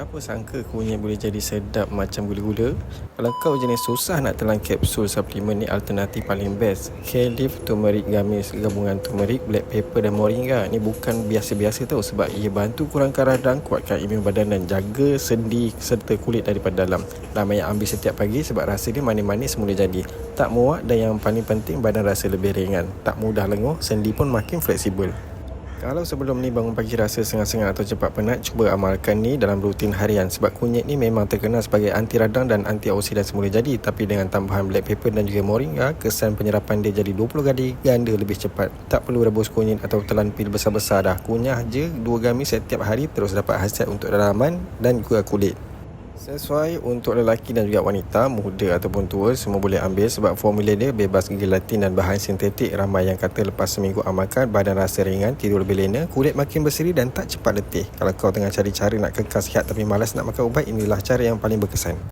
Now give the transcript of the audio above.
Siapa sangka kunyit boleh jadi sedap macam gula-gula? Kalau kau jenis susah nak telan kapsul suplemen ni alternatif paling best. K-Leaf Turmeric Gummies gabungan turmeric, black pepper dan moringa. Ni bukan biasa-biasa tau sebab ia bantu kurangkan radang, kuatkan imun badan dan jaga sendi serta kulit daripada dalam. Ramai yang ambil setiap pagi sebab rasa dia manis-manis semula jadi. Tak muak dan yang paling penting badan rasa lebih ringan. Tak mudah lenguh, sendi pun makin fleksibel. Kalau sebelum ni bangun pagi rasa sengah-sengah atau cepat penat, cuba amalkan ni dalam rutin harian sebab kunyit ni memang terkenal sebagai anti radang dan antioksidan semula jadi tapi dengan tambahan black pepper dan juga moringa, kesan penyerapan dia jadi 20 kali ganda lebih cepat. Tak perlu rebus kunyit atau telan pil besar-besar dah. Kunyah je 2 gami setiap hari terus dapat hasiat untuk dalaman dan juga kulit. Sesuai untuk lelaki dan juga wanita, muda ataupun tua, semua boleh ambil sebab formula dia bebas gelatin dan bahan sintetik. Ramai yang kata lepas seminggu amalkan, badan rasa ringan, tidur lebih lena, kulit makin berseri dan tak cepat letih. Kalau kau tengah cari cara nak kekal sihat tapi malas nak makan ubat, inilah cara yang paling berkesan.